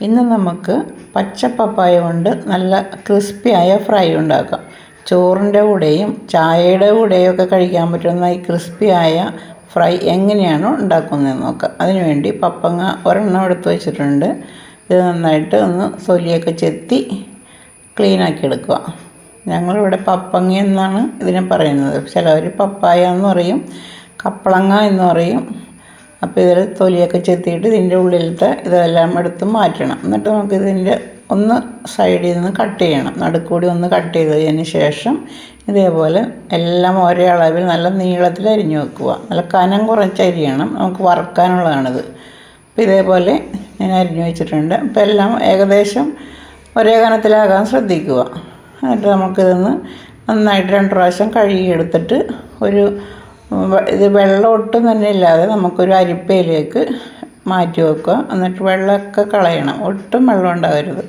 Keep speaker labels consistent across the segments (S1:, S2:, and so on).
S1: ഇന്ന് നമുക്ക് പച്ച പപ്പായ കൊണ്ട് നല്ല ക്രിസ്പിയായ ഫ്രൈ ഉണ്ടാക്കാം. ചോറിന്റെ കൂടെയും ചായയുടെ കൂടെയും ഒക്കെ കഴിക്കാൻ പറ്റുന്ന ഈ ക്രിസ്പിയായ ഫ്രൈ എങ്ങനെയാണ് ഉണ്ടാക്കുന്നതെന്ന് നോക്കാം. അതിനുവേണ്ടി പപ്പങ്ങ ഒരെണ്ണം എടുത്തു വെച്ചിട്ടുണ്ട്. ഇത് നന്നായിട്ട് ഒന്ന് തൊലിയൊക്കെ ചെത്തി ക്ലീനാക്കി എടുക്കുക. ഞങ്ങളിവിടെ പപ്പങ്ങ എന്നാണ് ഇതിനെ പറയുന്നത്. ചിലവർ പപ്പായ എന്ന് പറയും കപ്പളങ്ങ എന്ന് പറയും. അപ്പോൾ ഇതിൽ തൊലിയൊക്കെ ചെത്തിയിട്ട് ഇതിന്റെ ഉള്ളിലത്തെ ഇതെല്ലാം എടുത്ത് മാറ്റണം. എന്നിട്ട് നമുക്ക് ഇതിന്റെ ഒന്ന് സൈഡിൽ നിന്ന് കട്ട് ചെയ്യണം. നടുക്കൂടി ഒന്ന് കട്ട് ചെയ്തതിന് ശേഷം ഇതേപോലെ എല്ലാം ഒരേ അളവിൽ നല്ല നീളത്തിൽ അരിഞ്ഞു വെക്കുക. നല്ല കനം കുറച്ച് അരിയണം. നമുക്ക് വറുക്കാനുള്ളതാണിത്. അപ്പോൾ ഇതേപോലെ ഞാൻ അരിഞ്ഞു വെച്ചിട്ടുണ്ട്. അപ്പോൾ എല്ലാം ഏകദേശം ഒരേ കനത്തിലാകാൻ ശ്രദ്ധിക്കുക. എന്നിട്ട് നമുക്കിതൊന്ന് നന്നായിട്ട് രണ്ട് പ്രാവശ്യം കഴുകിയെടുത്തിട്ട് ഒരു ഇത് വെള്ളം ഒട്ടും തന്നെ ഇല്ലാതെ നമുക്കൊരു അരിപ്പയിലേക്ക് മാറ്റി വെക്കുക. എന്നിട്ട് വെള്ളമൊക്കെ കളയണം. ഒട്ടും വെള്ളം ഉണ്ടാകരുത്.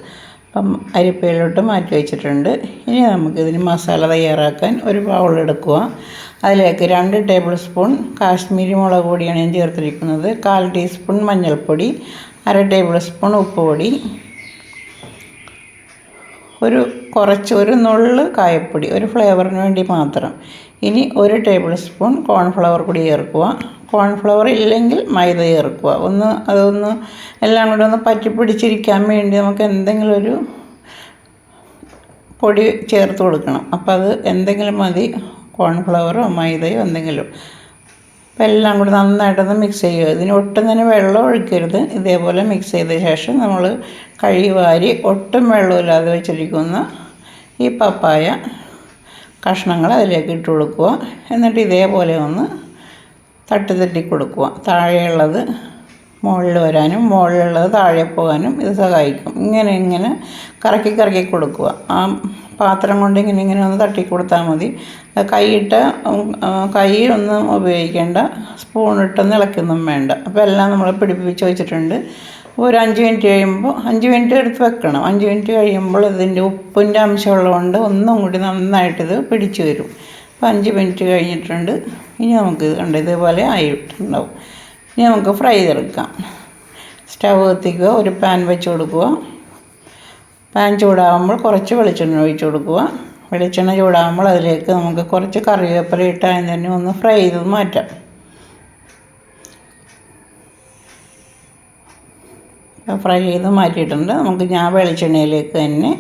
S1: അപ്പം അരിപ്പയിലോട്ട് മാറ്റി വെച്ചിട്ടുണ്ട്. ഇനി നമുക്കിതിന് മസാല തയ്യാറാക്കാൻ ഒരു ബൗൾ എടുക്കുക. അതിലേക്ക് രണ്ട് ടേബിൾ സ്പൂൺ കാശ്മീരി മുളക് പൊടിയാണ് ഞാൻ ചേർത്തിരിക്കുന്നത്. കാൽ ടീസ്പൂൺ മഞ്ഞൾപ്പൊടി അര ടേബിൾ സ്പൂൺ ഉപ്പ് പൊടി ഒരു കുറച്ച് ഒരു നുള്ള് കായപ്പൊടി ഒരു ഫ്ലേവറിന് വേണ്ടി മാത്രം. ഇനി ഒരു ടേബിൾ സ്പൂൺ കോൺഫ്ലവർ കൂടി ചേർക്കുക. കോൺഫ്ലവർ ഇല്ലെങ്കിൽ മൈദ ചേർക്കുക. ഒന്ന് അതൊന്ന് എല്ലാം കൂടെ ഒന്ന് പറ്റി പിടിച്ചിരിക്കാൻ വേണ്ടി നമുക്ക് എന്തെങ്കിലും ഒരു പൊടി ചേർത്ത് കൊടുക്കണം. അപ്പോൾ അത് എന്തെങ്കിലും മതി. കോൺഫ്ലവറോ മൈദയോ എന്തെങ്കിലും. അപ്പോൾ എല്ലാം കൂടി നന്നായിട്ടൊന്ന് മിക്സ് ചെയ്യുക. ഇതിന് ഒട്ടും തന്നെ വെള്ളം ഒഴിക്കരുത്. ഇതേപോലെ മിക്സ് ചെയ്ത ശേഷം നമ്മൾ കഴുകി വാരി ഒട്ടും വെള്ളമില്ലാതെ വെച്ചിരിക്കുന്ന ഈ പപ്പായ കഷ്ണങ്ങൾ അതിലേക്ക് ഇട്ട് കൊടുക്കുക. എന്നിട്ട് ഇതേപോലെ ഒന്ന് തട്ടി തട്ടി കൊടുക്കുക. താഴെയുള്ളത് മുകളിൽ വരാനും മുകളിലുള്ളത് താഴെ പോകാനും ഇത് സഹായിക്കും. ഇങ്ങനെ ഇങ്ങനെ കറക്കി കറക്കി കൊടുക്കുക. ആ പാത്രം കൊണ്ട് ഇങ്ങനെ ഇങ്ങനെ ഒന്ന് തട്ടി കൊടുത്താൽ മതി. കൈയിട്ട് കൈ ഒന്നും ഉപയോഗിക്കേണ്ട സ്പൂൺ ഇട്ടൊന്നും ഇളക്കൊന്നും വേണ്ട. അപ്പോൾ എല്ലാം നമ്മൾ പിടിപ്പിച്ച് വെച്ചിട്ടുണ്ട്. ഒരു അഞ്ച് മിനിറ്റ് കഴിയുമ്പോൾ അഞ്ച് മിനിറ്റ് എടുത്ത് വെക്കണം. അഞ്ച് മിനിറ്റ് കഴിയുമ്പോൾ ഇതിന്റെ ഉപ്പിന്റെ അംശമുള്ളതുകൊണ്ട് ഒന്നും കൂടി നന്നായിട്ടിത് പിടിച്ചു വരും. അപ്പോൾ അഞ്ച് മിനിറ്റ് കഴിഞ്ഞിട്ടുണ്ട്. ഇനി നമുക്ക് ഇത് കണ്ട് ഇതേപോലെ ആയിട്ടുണ്ടാവും ഇനി നമുക്ക് ഫ്രൈ ചെയ്തെടുക്കാം. സ്റ്റവ് കത്തിക്കുക ഒരു പാൻ വെച്ച് കൊടുക്കുക. പാൻ ചൂടാകുമ്പോൾ കുറച്ച് വെളിച്ചെണ്ണ ഒഴിച്ച് കൊടുക്കുക. വെളിച്ചെണ്ണ ചൂടാകുമ്പോൾ അതിലേക്ക് നമുക്ക് കുറച്ച് കറിവേപ്പില ഇട്ട് തന്നെ ഒന്ന് ഫ്രൈ ചെയ്ത് മാറ്റാം. ഫ്രൈ ചെയ്ത് മാറ്റിയിട്ടുണ്ട്. നമുക്ക് ഞാൻ വെളിച്ചെണ്ണയിലേക്ക് തന്നെ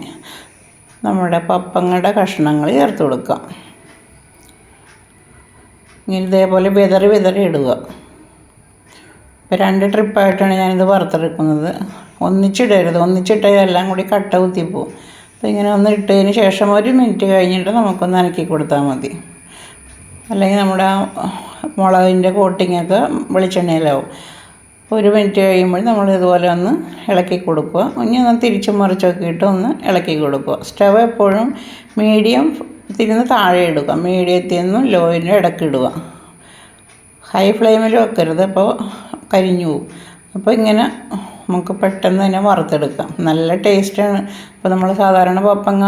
S1: നമ്മുടെ പപ്പങ്ങളുടെ കഷ്ണങ്ങൾ ചേർത്ത് കൊടുക്കാം. ഇനി ഇതേപോലെ വിതറി വിതറി ഇടുക. ഇപ്പോൾ രണ്ട് ട്രിപ്പായിട്ടാണ് ഞാനിത് വറുത്തെടുക്കുന്നത്. ഒന്നിച്ചിടരുത്. ഒന്നിച്ചിട്ടാൽ എല്ലാം കൂടി കട്ട കുത്തിപ്പോവും അപ്പോൾ ഇങ്ങനെ ഒന്ന് ഇട്ടതിന് ശേഷം ഒരു മിനിറ്റ് കഴിഞ്ഞിട്ട് നമുക്കൊന്ന് അനക്കി കൊടുത്താൽ മതി. അല്ലെങ്കിൽ നമ്മുടെ മുളകിന്റെ കോട്ടിങ്ങൊക്കെ വെളിച്ചെണ്ണയിലാവും. അപ്പോൾ ഒരു മിനിറ്റ് കഴിയുമ്പോൾ നമ്മൾ ഇതുപോലെ ഒന്ന് ഇളക്കി കൊടുക്കുക. ഇനി ഒന്ന് തിരിച്ച് മറിച്ചൊക്കെയിട്ട് ഒന്ന് ഇളക്കി കൊടുക്കുക. സ്റ്റവ് എപ്പോഴും മീഡിയം തിരിന്ന് താഴെ ഇടുക. മീഡിയത്തിൽ നിന്നും ലോയിന്റെ ഇടയ്ക്ക് ഇടുക. ഹൈ ഫ്ലെയിമിൽ വെക്കരുത്. അപ്പോൾ കരിഞ്ഞു പോകും അപ്പോൾ ഇങ്ങനെ നമുക്ക് പെട്ടെന്ന് തന്നെ വറുത്തെടുക്കാം. നല്ല ടേസ്റ്റാണ് ഇപ്പോൾ നമ്മൾ സാധാരണ പപ്പങ്ങ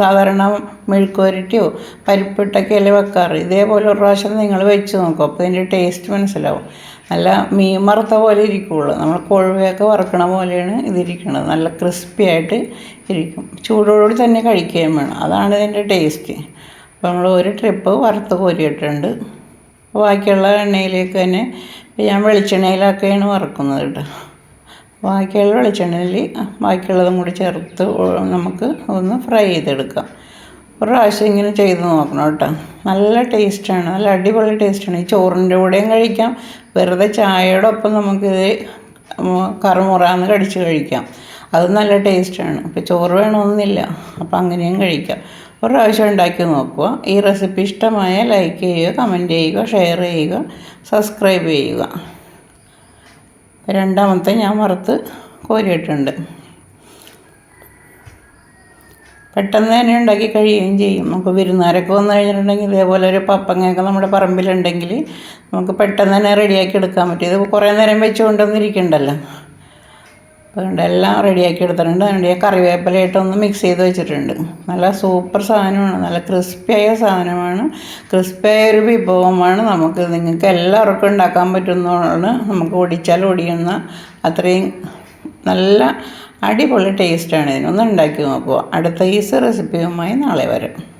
S1: സാധാരണ മെഴുക്കുവരട്ടിയോ പരിപ്പിട്ടൊക്കെയല്ലേ വെക്കാറ്. ഇതേപോലെ ഒരു പ്രാവശ്യം നിങ്ങൾ വെച്ച് നോക്കും. അപ്പോൾ ഇതിന്റെ ടേസ്റ്റ് മനസ്സിലാവും. നല്ല മീൻ വറുത്ത പോലെ ഇരിക്കുകയുള്ളു നമ്മൾ കൊഴുവയൊക്കെ വറുക്കണ പോലെയാണ് ഇതിരിക്കുന്നത് നല്ല ക്രിസ്പി ആയിട്ട് ഇരിക്കും. ചൂടോടുകൂടി തന്നെ കഴിക്കുകയും വേണം. അതാണ് ഇതിന്റെ ടേസ്റ്റ് അപ്പോൾ നമ്മൾ ഒരു ട്രിപ്പ് വറുത്ത് കോരിയിട്ടുണ്ട്. ബാക്കിയുള്ള എണ്ണയിലേക്ക് തന്നെ ഞാൻ വെളിച്ചെണ്ണയിലൊക്കെയാണ് വറുക്കുന്നത് കേട്ടോ. ബാക്കിയുള്ള വെളിച്ചെണ്ണയിൽ ബാക്കിയുള്ളതും കൂടി ചേർത്ത് നമുക്ക് ഒന്ന് ഫ്രൈ ചെയ്തെടുക്കാം. ഒരു പ്രാവശ്യം ഇങ്ങനെ ചെയ്ത് നോക്കണം കേട്ടോ. നല്ല ടേസ്റ്റാണ് നല്ല അടിപൊളി ടേസ്റ്റാണ്. ഈ ചോറിന്റെ കൂടെയും കഴിക്കാം വെറുതെ ചായയുടെ ഒപ്പം നമുക്കിത് കറുമുറാന്ന് കടിച്ച് കഴിക്കാം. അത് നല്ല ടേസ്റ്റാണ്. ഇപ്പോൾ ചോറ് വേണമെന്നില്ല അപ്പോൾ അങ്ങനെയും കഴിക്കാം. ഒരു പ്രാവശ്യം ഉണ്ടാക്കി നോക്കുക. ഈ റെസിപ്പി ഇഷ്ടമായ ലൈക്ക് ചെയ്യുക കമന്റ് ചെയ്യുക ഷെയർ ചെയ്യുക സബ്സ്ക്രൈബ് ചെയ്യുക. രണ്ടാമത്തെ ഞാൻ വറുത്ത് കോരിയിട്ടുണ്ട്. പെട്ടെന്ന് തന്നെ ഉണ്ടാക്കി കഴിയുകയും ചെയ്യും. നമുക്ക് വിരുന്നാരൊക്കെ വന്നു കഴിഞ്ഞിട്ടുണ്ടെങ്കിൽ ഇതേപോലെ ഒരു പപ്പങ്ങയൊക്കെ നമ്മുടെ പറമ്പിലുണ്ടെങ്കിൽ നമുക്ക് പെട്ടെന്ന് തന്നെ റെഡിയാക്കി എടുക്കാൻ പറ്റും. ഇത് കുറേ നേരം വെച്ച് കൊണ്ടുവന്നിരിക്കണ്ടല്ലോ അതുകൊണ്ട് എല്ലാം റെഡിയാക്കി എടുത്തിട്ടുണ്ട്. ഞാൻ കറിവേപ്പിലയിട്ടൊന്ന് മിക്സ് ചെയ്ത് വെച്ചിട്ടുണ്ട്. നല്ല സൂപ്പർ സാധനമാണ്. നല്ല ക്രിസ്പിയായ സാധനമാണ്. ക്രിസ്പിയായ ഒരു വിഭവമാണ് നമുക്ക് നിങ്ങൾക്ക് എല്ലാവർക്കും ഉണ്ടാക്കാൻ പറ്റുന്നതാണ്. നമുക്ക് ഒടിച്ചാൽ ഒടിയുന്ന അത്രയും നല്ല അടിപൊളി ടേസ്റ്റാണ് ഇതിനൊന്ന് ഉണ്ടാക്കി നോക്കുക. അടുത്ത ഈസി റെസിപ്പിയുമായി നാളെ വരാം.